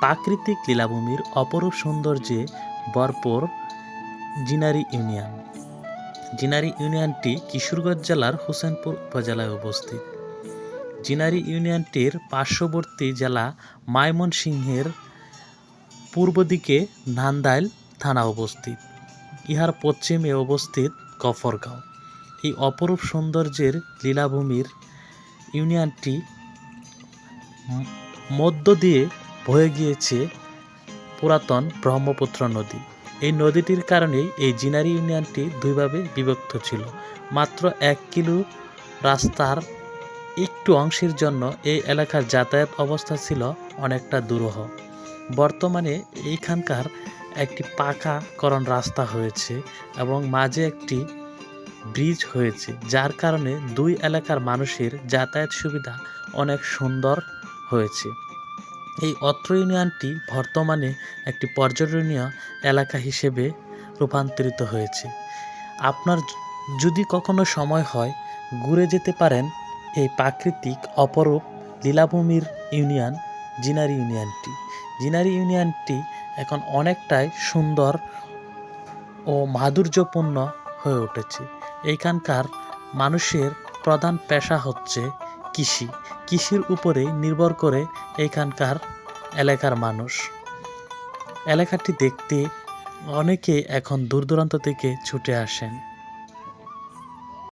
প্রাকৃতিক লীলাভূমির অপরূপ সৌন্দর্যে ভরপুর জিনারি ইউনিয়ন। জিনারি ইউনিয়নটি কিশোরগঞ্জ জেলার হোসেনপুর উপজেলায় অবস্থিত। জিনারি ইউনিয়নটির পার্শ্ববর্তী জেলা ময়মনসিংহের পূর্ব দিকে নান্দাইল থানা অবস্থিত। ইহার পশ্চিমে অবস্থিত গফরগাঁও। এই অপরূপ সৌন্দর্যের লীলাভূমির ইউনিয়নটি মধ্য দিয়ে বয়ে গিয়েছে পুরাতন ব্রহ্মপুত্র নদী। এই নদীটির কারণেই এই জিনারি ইউনিয়নটি দুইভাবে বিভক্ত ছিল। মাত্র এক কিলো রাস্তার একটু অংশের জন্য এই এলাকার যাতায়াত অবস্থা ছিল অনেকটা দুরূহ। বর্তমানে এইখানকার একটি পাকাকরণ রাস্তা হয়েছে এবং মাঝে একটি ব্রিজ হয়েছে, যার কারণে দুই এলাকার মানুষের যাতায়াত সুবিধা অনেক সুন্দর হয়েছে। এই অত্র ইউনিয়নটি বর্তমানে একটি পর্যটনীয় এলাকা হিসেবে রূপান্তরিত হয়েছে। আপনার যদি কখনো সময় হয়, ঘুরে যেতে পারেন এই প্রাকৃতিক অপরূপ লীলাভূমির ইউনিয়ন জিনারি ইউনিয়নটি। জিনারি ইউনিয়নটি এখন অনেকটাই সুন্দর ও মাধুর্যপূর্ণ হয়ে উঠেছে। এইখানকার মানুষের প্রধান পেশা হচ্ছে কৃষি। কৃষির উপরে নির্ভর করে এখানকার এলাকার মানুষ। এলাকাটি দেখতে অনেকে এখন দূর দূরান্ত থেকে ছুটে আসেন।